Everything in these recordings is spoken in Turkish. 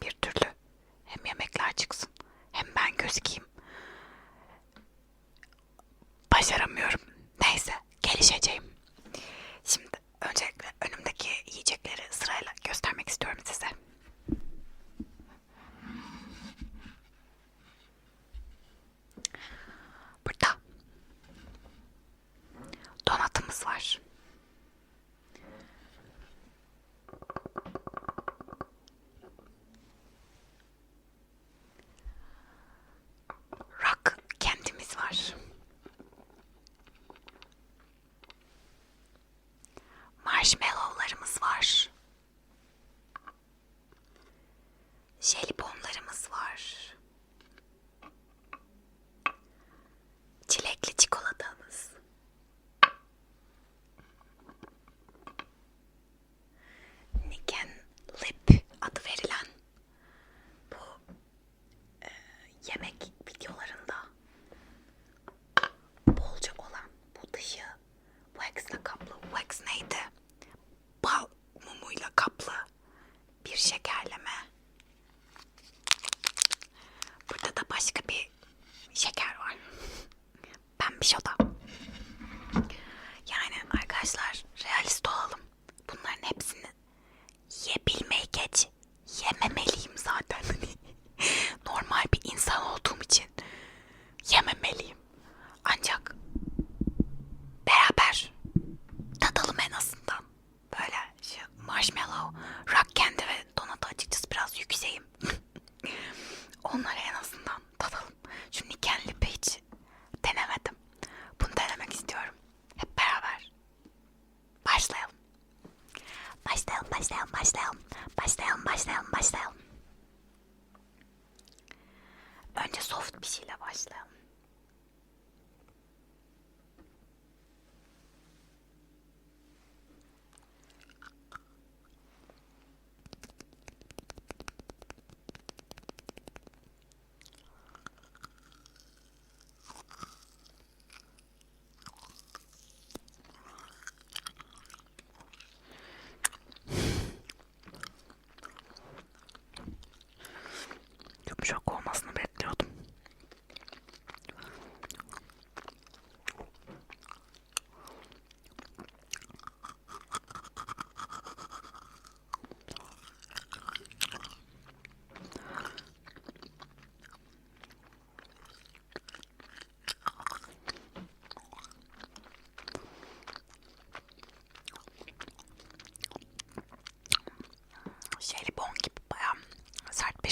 Björn marshmallow.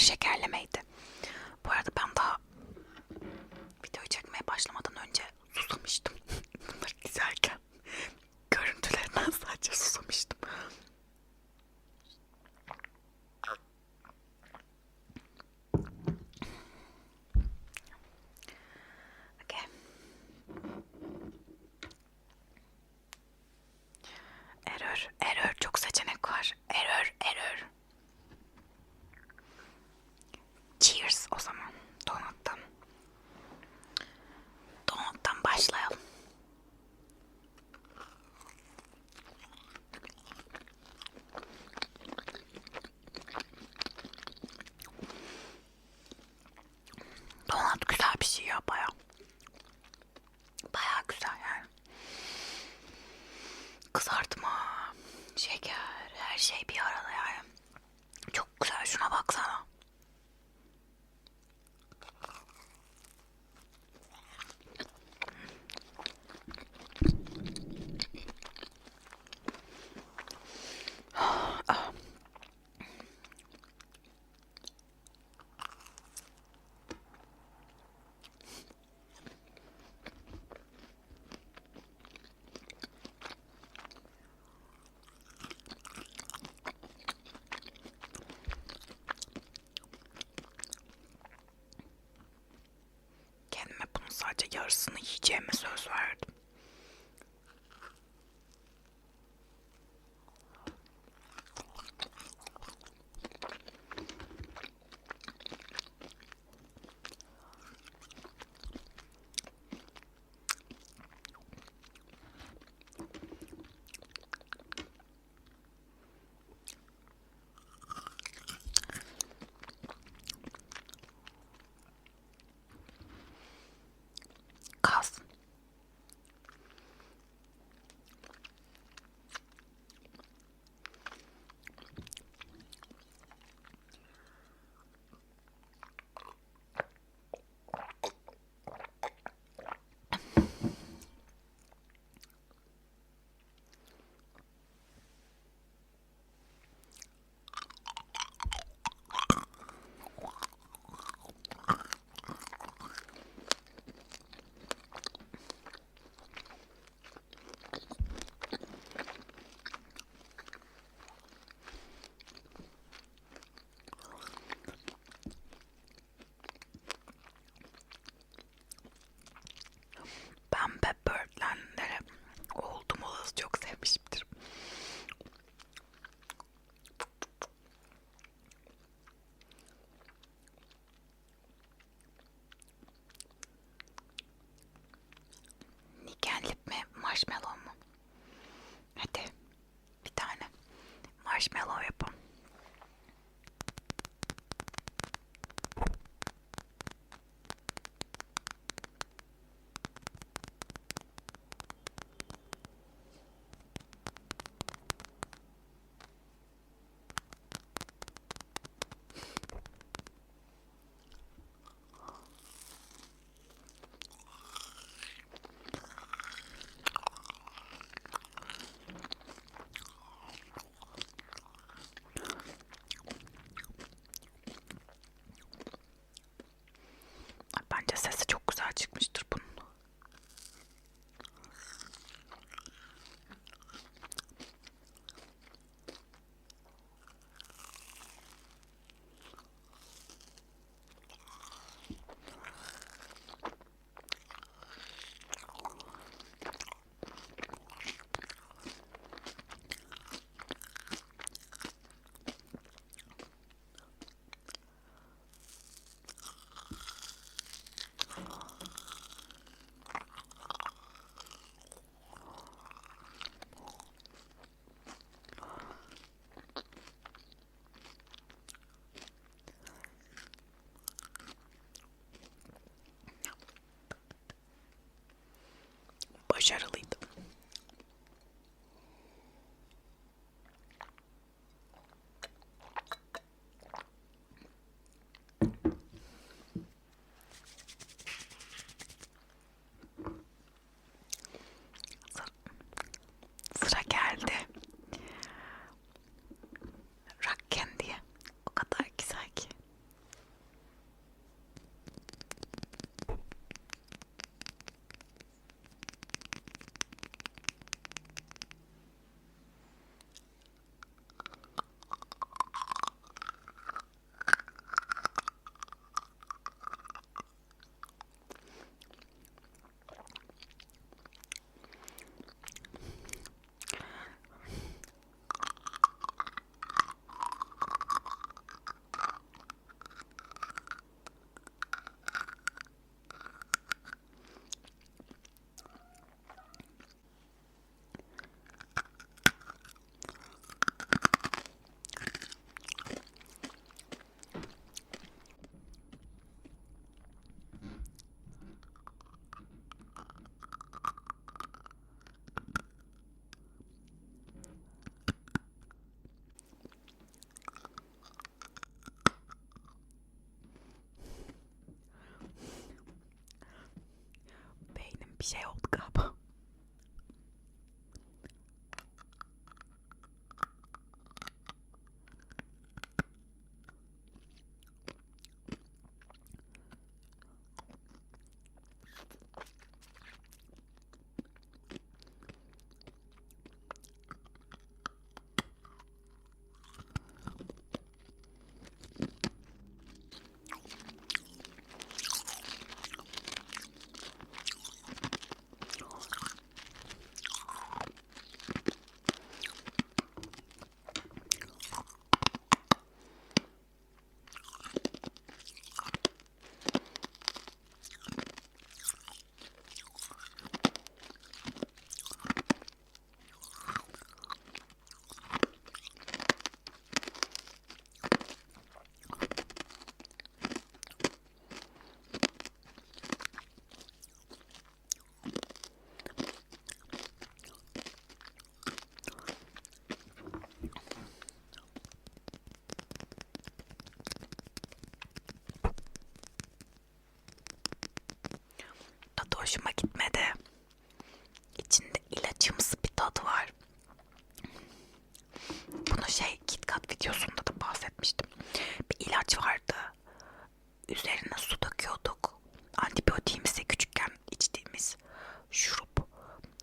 şekerlemeydi. şeker. Her şey bir arada sadece yarısını yiyeceğime söz verdim. shadow üzerine su döküyorduk. Antibiyotiğimizde küçükken içtiğimiz şurup.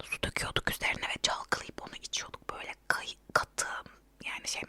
Su döküyorduk üzerine ve çalkalayıp onu içiyorduk. Böyle kay, katı yani şey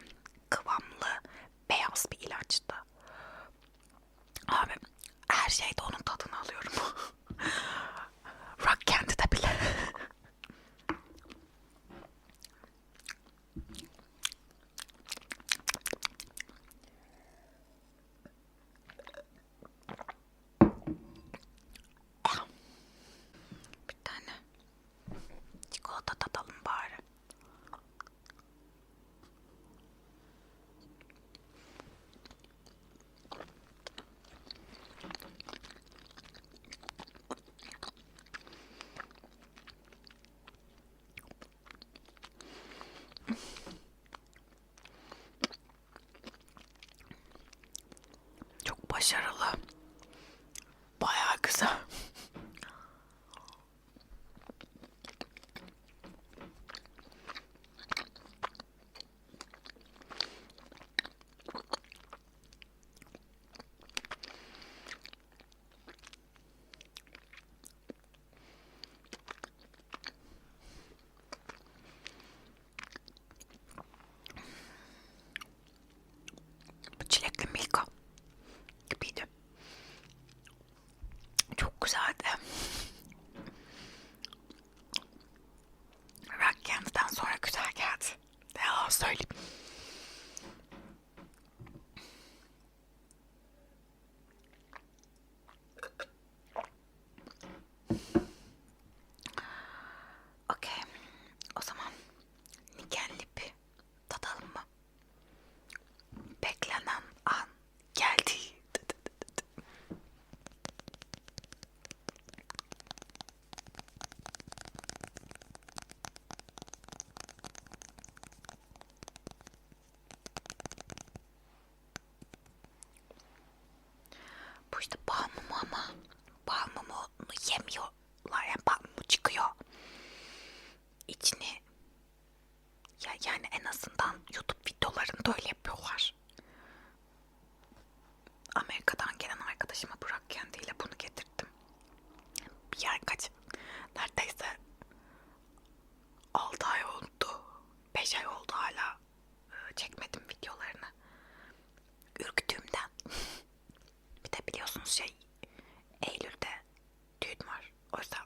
os da